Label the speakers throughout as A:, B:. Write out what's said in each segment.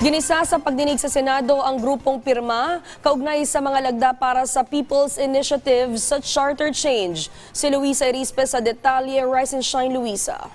A: Ginisa sa pagdinig sa Senado ang grupong pirma kaugnay sa mga lagda para sa People's Initiative sa Charter Change. Si Luisa Erispe sa detalye, Rise and Shine Luisa.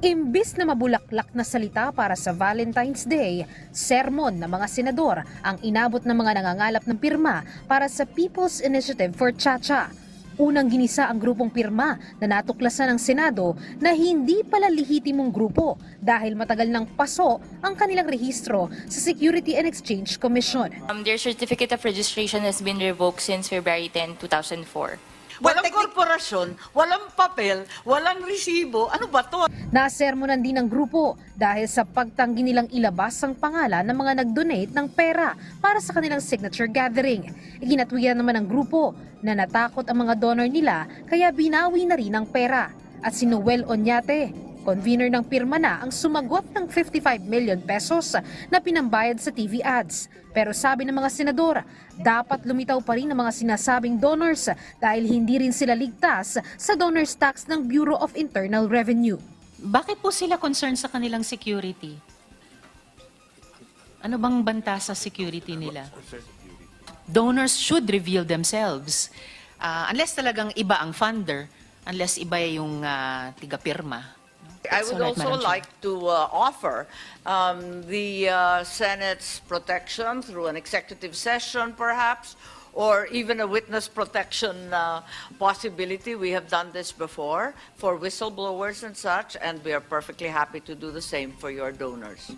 B: Imbis na mabulaklak na salita para sa Valentine's Day, sermon ng mga senador ang inabot ng mga nangangalap ng pirma para sa People's Initiative for Chacha. Unang ginisa ang grupong pirma na natuklasan ng Senado na hindi pala lehitimong grupo dahil matagal ng paso ang kanilang rehistro sa Security and Exchange Commission.
C: Um, their certificate of registration has been revoked since February 10, 2004.
D: Walang korporasyon, walang papel, walang resibo. Ano ba to?
B: Nasermonan din ng grupo dahil sa pagtanggi nilang ilabas ang pangalan ng mga nag-donate ng pera para sa kanilang signature gathering. Iginatwiran naman ng grupo na natakot ang mga donor nila kaya binawi na rin ang pera. At si Noel Onyate, convener ng pirma na ang sumagot ng 55 million pesos na pinambayad sa TV ads. Pero sabi ng mga senador, dapat lumitaw pa rin ang mga sinasabing donors dahil hindi rin sila ligtas sa donors tax ng Bureau of Internal Revenue.
E: Bakit po sila concerned sa kanilang security? Ano bang banta sa security nila? Donors should reveal themselves. Ah, unless talagang iba ang funder, unless iba yung ah, tiga-pirma.
D: I would
E: right,
D: also like to uh, offer um, the uh, Senate's protection through an executive session perhaps, or even a witness protection uh, possibility. We have done this before for whistleblowers and such, and we are perfectly happy to do the same for your donors.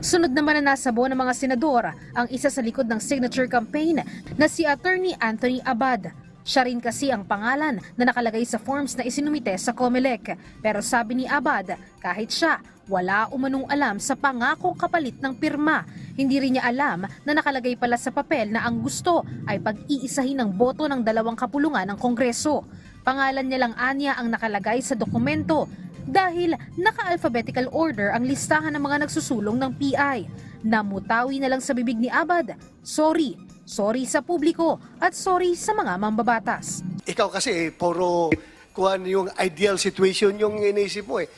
B: Sunod naman na nasabo ng mga senador ang isa sa likod ng signature campaign na si Attorney Anthony Abad. Siya rin kasi ang pangalan na nakalagay sa forms na isinumite sa COMELEC. Pero sabi ni Abad, kahit siya, wala umanong alam sa pangakong kapalit ng pirma. Hindi rin niya alam na nakalagay pala sa papel na ang gusto ay pag-iisahin ng boto ng dalawang kapulungan ng Kongreso. Pangalan niya lang anya ang nakalagay sa dokumento dahil naka-alphabetical order ang listahan ng mga nagsusulong ng PI. Namutawi na lang sa bibig ni Abad, sorry, sorry sa publiko at sorry sa mga mambabatas.
F: Ikaw kasi, eh, puro kuhan yung ideal situation yung iniisip mo eh.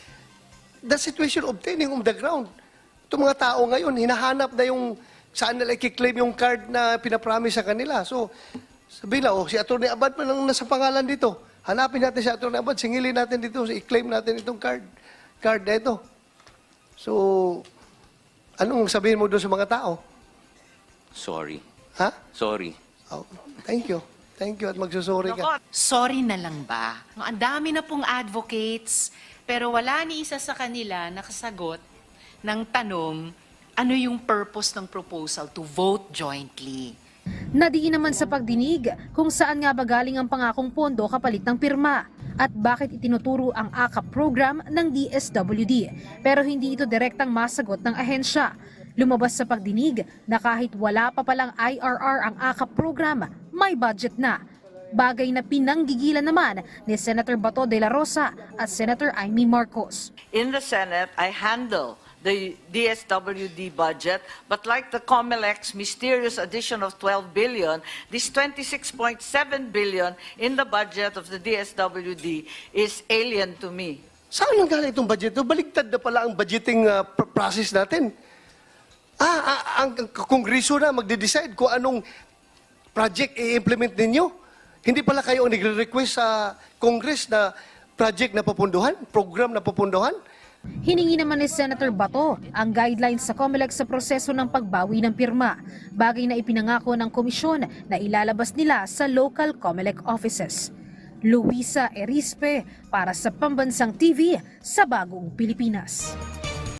F: The situation obtaining on the ground. Itong mga tao ngayon, hinahanap na yung saan nila i-claim yung card na pinapromise sa kanila. So, sabihin na, oh, si Atty. Abad pa lang nasa pangalan dito. Hanapin natin si Atty. Abad, singilin natin dito, i-claim natin itong card. Card na ito. So, anong sabihin mo doon sa mga tao?
G: Sorry.
F: Ha?
G: Sorry.
F: Oh, thank you. Thank you at magsusorry ka.
E: Sorry na lang ba? Ang dami na pong advocates, pero wala ni isa sa kanila nakasagot ng tanong, ano yung purpose ng proposal to vote jointly?
B: Nadiin naman sa pagdinig kung saan nga ba galing ang pangakong pondo kapalit ng pirma at bakit itinuturo ang AKAP program ng DSWD pero hindi ito direktang masagot ng ahensya. Lumabas sa pagdinig na kahit wala pa palang IRR ang AKAP program, may budget na. Bagay na pinanggigilan naman ni Senator Bato de la Rosa at Senator Amy Marcos.
D: In the Senate, I handle the DSWD budget, but like the COMELEC's mysterious addition of 12 billion, this 26.7 billion in the budget of the DSWD is alien to me.
F: Saan nang galing itong budget? No, baligtad na pala ang budgeting uh, pr- process natin. Ah, ah, ang ang kongreso na magde-decide kung anong project i-implement ninyo. Hindi pala kayo ang nagre-request sa Congress na project na papunduhan, program na papunduhan.
B: Hiningi naman ni Senator Bato ang guidelines sa COMELEC sa proseso ng pagbawi ng pirma, bagay na ipinangako ng komisyon na ilalabas nila sa local COMELEC offices. Luisa Erispe para sa Pambansang TV sa Bagong Pilipinas.